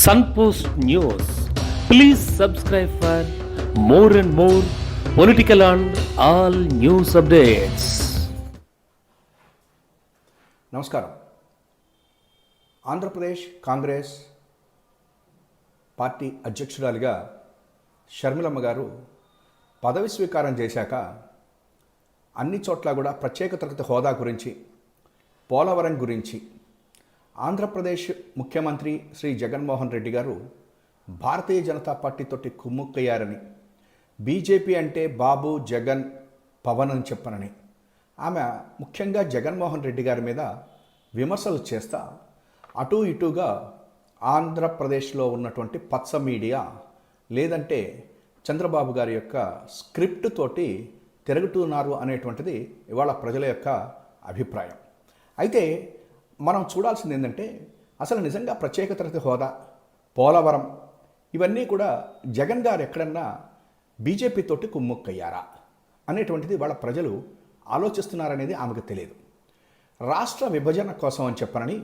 Sunpost news please subscribe for more and more political and all news updates నమస్కారం. Andhra Pradesh Congress party అధ్యక్షురాలిగా షర్మిలమ్మ గారు పదవి స్వీకారం చేశాక అన్ని చోట్ల కూడా ప్రత్యేక తరగతి హోదా గురించి పోలవరం గురించి ఆంధ్రప్రదేశ్ ముఖ్యమంత్రి శ్రీ జగన్మోహన్ రెడ్డి గారు భారతీయ జనతా పార్టీతోటి కుమ్ముక్కయ్యారని బీజేపీ అంటే బాబు జగన్ పవన్ అని చెప్పనని ఆమె ముఖ్యంగా జగన్మోహన్ రెడ్డి గారి మీద విమర్శలు చేస్తా అటు ఇటుగా ఆంధ్రప్రదేశ్లో ఉన్నటువంటి పచ్చ మీడియా లేదంటే చంద్రబాబు గారి యొక్క స్క్రిప్ట్ తోటి తిరుగుతున్నారు అనేటువంటిది ఇవాళ ప్రజల యొక్క అభిప్రాయం. అయితే మనం చూడాల్సింది ఏంటంటే అసలు నిజంగా ప్రత్యేక తరగతి హోదా పోలవరం ఇవన్నీ కూడా జగన్ గారు ఎక్కడన్నా బీజేపీ తోటి కుమ్ముక్కయ్యారా అనేటువంటిది వాళ్ళ ప్రజలు ఆలోచిస్తున్నారనేది ఆమెకు తెలియదు. రాష్ట్ర విభజన కోసం అని చెప్పనని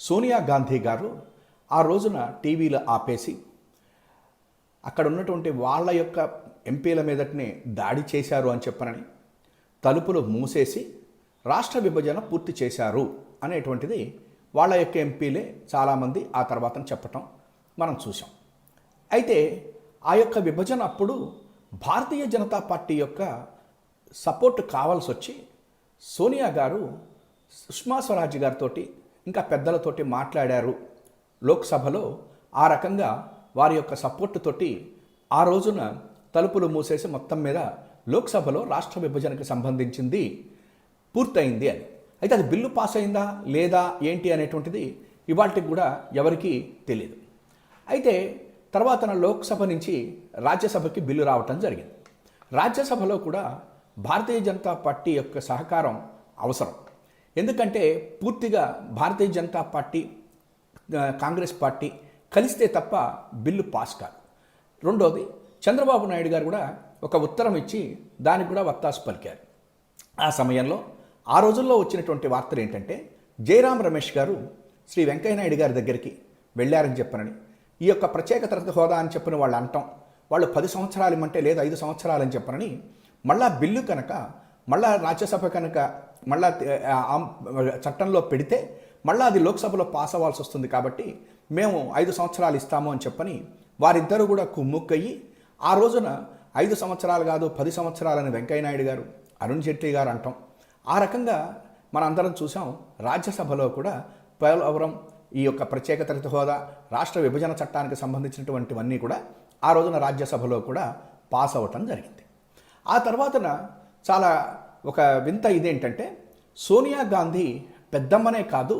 సోనియా గాంధీ గారు ఆ రోజున టీవీలో ఆపేసి అక్కడ ఉన్నటువంటి వాళ్ళ యొక్క ఎంపీల మీదటనే దాడి చేశారు అని చెప్పనని తలుపులు మూసేసి రాష్ట్ర విభజన పూర్తి చేశారు. అనేటువంటిది వాళ్ళ యొక్క ఎంపీలే చాలామంది ఆ తర్వాత చెప్పటం మనం చూసాం అయితే ఆ యొక్క విభజన అప్పుడు భారతీయ జనతా పార్టీ యొక్క సపోర్ట్ కావాల్సి వచ్చి సోనియా గారు సుష్మా స్వరాజ్ గారితో ఇంకా పెద్దలతోటి మాట్లాడారు. లోక్సభలో ఆ రకంగా వారి యొక్క సపోర్ట్ తోటి ఆ రోజున తలుపులు మూసేసి మొత్తం మీద లోక్సభలో రాష్ట్ర విభజనకు సంబంధించింది పూర్తయింది అని. అయితే అది బిల్లు పాస్ అయిందా లేదా ఏంటి అనేటువంటిది ఇవాళకి కూడా ఎవరికీ తెలియదు అయితే తర్వాత లోక్సభ నుంచి రాజ్యసభకి బిల్లు రావటం జరిగింది. రాజ్యసభలో కూడా భారతీయ జనతా పార్టీ యొక్క సహకారం అవసరం. ఎందుకంటే పూర్తిగా భారతీయ జనతా పార్టీ కాంగ్రెస్ పార్టీ కలిస్తే తప్ప బిల్లు పాస్ కాదు. రెండోది చంద్రబాబు నాయుడు గారు కూడా ఒక ఉత్తరం ఇచ్చి దానికి కూడా వత్తాసు పలికారు. ఆ సమయంలో ఆ రోజుల్లో వచ్చినటువంటి వార్తలు ఏంటంటే జయరాం రమేష్ గారు శ్రీ వెంకయ్యనాయుడు గారి దగ్గరికి వెళ్ళారని చెప్పనని. ఈ యొక్క ప్రత్యేక తరగతి హోదా అని చెప్పిన వాళ్ళు అంటాం. వాళ్ళు పది సంవత్సరాలు ఇమ్మంటే లేదు ఐదు సంవత్సరాలు అని చెప్పనని. మళ్ళా బిల్లు కనుక మళ్ళా రాజ్యసభ కనుక మళ్ళా చట్టంలో పెడితే మళ్ళా అది లోక్సభలో పాస్ అవ్వాల్సి వస్తుంది కాబట్టి మేము ఐదు సంవత్సరాలు ఇస్తాము అని చెప్పని వారిద్దరూ కూడా కుమ్ముక్కయ్యి ఆ రోజున ఐదు సంవత్సరాలు కాదు పది సంవత్సరాలని వెంకయ్యనాయుడు గారు అరుణ్ జైట్లీ గారు అంటాం. ఆ రకంగా మన అందరం చూసాం రాజ్యసభలో కూడా పోలవరం ఈ యొక్క ప్రత్యేక తరగతి హోదా రాష్ట్ర విభజన చట్టానికి సంబంధించినటువంటివన్నీ కూడా ఆ రోజున రాజ్యసభలో కూడా పాస్ అవ్వటం జరిగింది. ఆ తర్వాతన చాలా ఒక వింత ఇదేంటంటే సోనియా గాంధీ పెద్దమ్మనే కాదు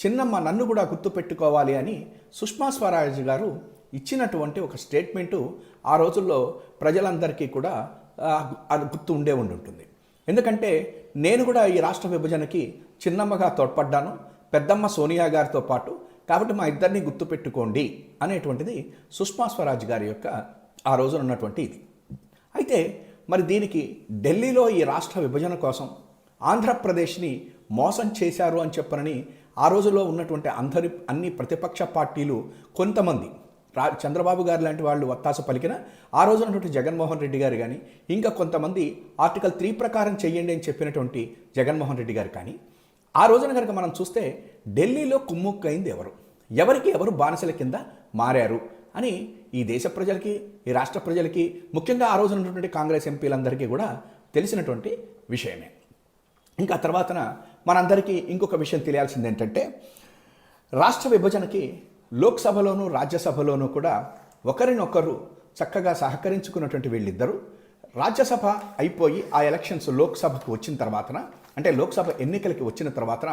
చిన్నమ్మ నన్ను కూడా గుర్తుపెట్టుకోవాలి అని సుష్మా స్వరాజ్ గారు ఇచ్చినటువంటి ఒక స్టేట్మెంటు ఆ రోజుల్లో ప్రజలందరికీ కూడా అది గుర్తు ఉండే ఉండి ఉంటుంది ఎందుకంటే నేను కూడా ఈ రాష్ట్ర విభజనకి చిన్నమ్మగా తోడ్పడ్డాను పెద్దమ్మ సోనియా గారితో పాటు కాబట్టి మా ఇద్దరిని గుర్తుపెట్టుకోండి అనేటువంటిది సుష్మా స్వరాజ్ గారి యొక్క ఆ రోజున ఉన్నటువంటి ఇది. అయితే మరి దీనికి ఢిల్లీలో ఈ రాష్ట్ర విభజన కోసం ఆంధ్రప్రదేశ్ని మోసం చేశారు అని చెప్పనని ఆ రోజుల్లో ఉన్నటువంటి అందరి అన్ని ప్రతిపక్ష పార్టీలు కొంతమంది చంద్రబాబు గారు లాంటి వాళ్ళు వత్తాస పలికిన ఆ రోజునటువంటి జగన్మోహన్ రెడ్డి గారు కానీ ఇంకా కొంతమంది ఆర్టికల్ త్రీ ప్రకారం చెయ్యండి అని చెప్పినటువంటి జగన్మోహన్ రెడ్డి గారు కానీ ఆ రోజున కనుక మనం చూస్తే ఢిల్లీలో కుమ్ముక్కైంది ఎవరు? ఎవరికి ఎవరు బానిసల కింద మారారు? అని ఈ దేశ ప్రజలకి ఈ రాష్ట్ర ప్రజలకి ముఖ్యంగా ఆ రోజున ఉన్నటువంటి కాంగ్రెస్ ఎంపీలందరికీ కూడా తెలిసినటువంటి విషయమే. ఇంకా తర్వాతన మనందరికీ ఇంకొక విషయం తెలియాల్సింది ఏంటంటే రాష్ట్ర విభజనకి లోక్సభలోనూ రాజ్యసభలోనూ కూడా ఒకరినొకరు చక్కగా సహకరించుకున్నటువంటి వీళ్ళిద్దరూ రాజ్యసభ అయిపోయి ఆ ఎలక్షన్స్ లోక్సభకు వచ్చిన తర్వాతన అంటే లోక్సభ ఎన్నికలకి వచ్చిన తర్వాతన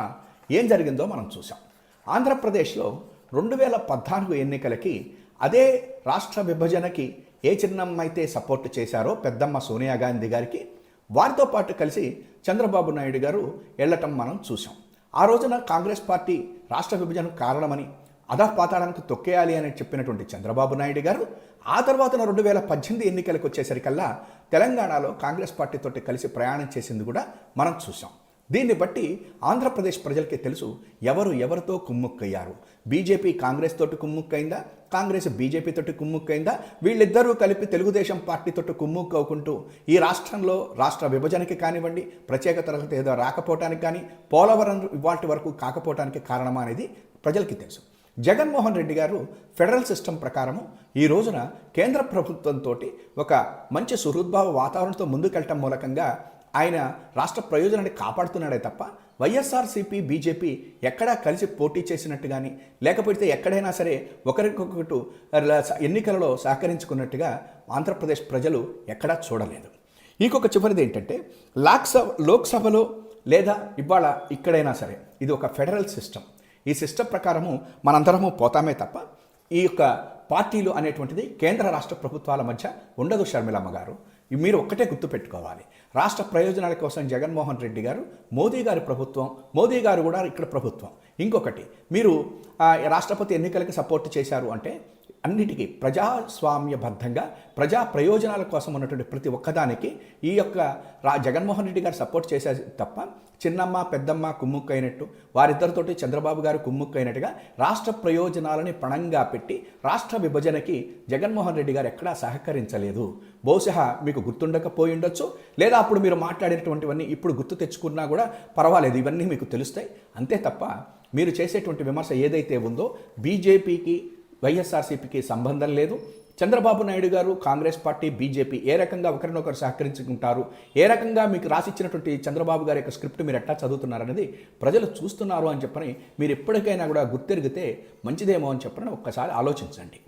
ఏం జరిగిందో మనం చూసాం ఆంధ్రప్రదేశ్లో రెండు వేల పద్నాలుగు ఎన్నికలకి అదే రాష్ట్ర విభజనకి ఏ చిన్నమ్మ అయితే సపోర్ట్ చేశారో పెద్దమ్మ సోనియా గాంధీ గారికి వారితో పాటు కలిసి చంద్రబాబు నాయుడు గారు వెళ్ళటం మనం చూసాం ఆ రోజున కాంగ్రెస్ పార్టీ రాష్ట్ర విభజనకు కారణమని అధపాతాళానికి తొక్కేయాలి అని చెప్పినటువంటి చంద్రబాబు నాయుడు గారు ఆ తర్వాత రెండు వేల పద్దెనిమిది ఎన్నికలకు వచ్చేసరికల్లా తెలంగాణలో కాంగ్రెస్ పార్టీతో కలిసి ప్రయాణం చేసింది కూడా మనం చూసాం దీన్ని బట్టి ఆంధ్రప్రదేశ్ ప్రజలకి తెలుసు ఎవరు ఎవరితో కుమ్ముక్కయ్యారు? బీజేపీ కాంగ్రెస్ తోటి కుమ్ముక్కైందా? కాంగ్రెస్ బీజేపీ తోటి కుమ్ముక్కైందా? వీళ్ళిద్దరూ కలిపి తెలుగుదేశం పార్టీ తోటి కుమ్ముక్కవుకుంటూ ఈ రాష్ట్రంలో రాష్ట్ర విభజనకి కానివ్వండి ప్రత్యేక తరగతి ఏదో రాకపోవటానికి కానీ పోలవరం ఇవాటి వరకు కాకపోవటానికి కారణమా అనేది ప్రజలకి తెలుసు. జగన్మోహన్ రెడ్డి గారు ఫెడరల్ సిస్టమ్ ప్రకారము ఈ రోజున కేంద్ర ప్రభుత్వంతో ఒక మంచి సుహృద్భావ వాతావరణంతో ముందుకెళ్ళటం మూలకంగా ఆయన రాష్ట్ర ప్రయోజనాన్ని కాపాడుతున్నాడే తప్ప వైఎస్ఆర్సీపీ బీజేపీ ఎక్కడా కలిసి పోటీ చేసినట్టు కానీ లేకపోతే ఎక్కడైనా సరే ఒకరికొకటి ఎన్నికలలో సహకరించుకున్నట్టుగా ఆంధ్రప్రదేశ్ ప్రజలు ఎక్కడా చూడలేదు. ఇంకొక చివరిది ఏంటంటే లోక్సభ లోక్సభలో లేదా ఇవాళ ఇక్కడైనా సరే ఇది ఒక ఫెడరల్ సిస్టమ్. ఈ సిస్టమ్ ప్రకారము మనందరము పోతామే తప్ప ఈ యొక్క పార్టీలు అనేటువంటిది కేంద్ర రాష్ట్ర ప్రభుత్వాల మధ్య ఉండదు షర్మిలమ్మ గారు. మీరు ఒక్కటే గుర్తుపెట్టుకోవాలి రాష్ట్ర ప్రయోజనాల కోసం జగన్మోహన్ రెడ్డి గారు మోదీ గారి ప్రభుత్వం మోదీ గారు కూడా ఇక్కడ ప్రభుత్వం. ఇంకొకటి మీరు రాష్ట్రపతి ఎన్నికలకి సపోర్ట్ చేశారు అంటే అన్నిటికీ ప్రజాస్వామ్యబద్ధంగా ప్రజా ప్రయోజనాల కోసం ఉన్నటువంటి ప్రతి ఒక్కదానికి ఈ యొక్క రా జగన్మోహన్ రెడ్డి గారు సపోర్ట్ చేసేది తప్ప చిన్నమ్మ పెద్దమ్మ కుమ్ముక్కైనట్టు వారిద్దరితోటి చంద్రబాబు గారు కుమ్ముక్కైనట్టుగా రాష్ట్ర ప్రయోజనాలని పణంగా పెట్టి రాష్ట్ర విభజనకి జగన్మోహన్ రెడ్డి గారు ఎక్కడా సహకరించలేదు. బహుశా మీకు గుర్తుండకపోయి ఉండొచ్చు లేదా అప్పుడు మీరు మాట్లాడేటువంటివన్నీ ఇప్పుడు గుర్తు తెచ్చుకున్నా కూడా పర్వాలేదు ఇవన్నీ మీకు తెలుస్తాయి. అంతే తప్ప మీరు చేసేటువంటి విమర్శ ఏదైతే ఉందో బీజేపీకి వైఎస్ఆర్సీపీకి సంబంధం లేదు. చంద్రబాబు నాయుడు గారు కాంగ్రెస్ పార్టీ బీజేపీ ఏ రకంగా ఒకరినొకరు సహకరించుకుంటారు ఏ రకంగా మీకు రాసిచ్చినటువంటి చంద్రబాబు గారి యొక్క స్క్రిప్ట్ మీరు ఎట్లా చదువుతున్నారనేది ప్రజలు చూస్తున్నారు అని చెప్పని మీరు ఎప్పటికైనా కూడా గుర్తెరిగితే మంచిదేమో అని చెప్పని ఒక్కసారి ఆలోచించండి.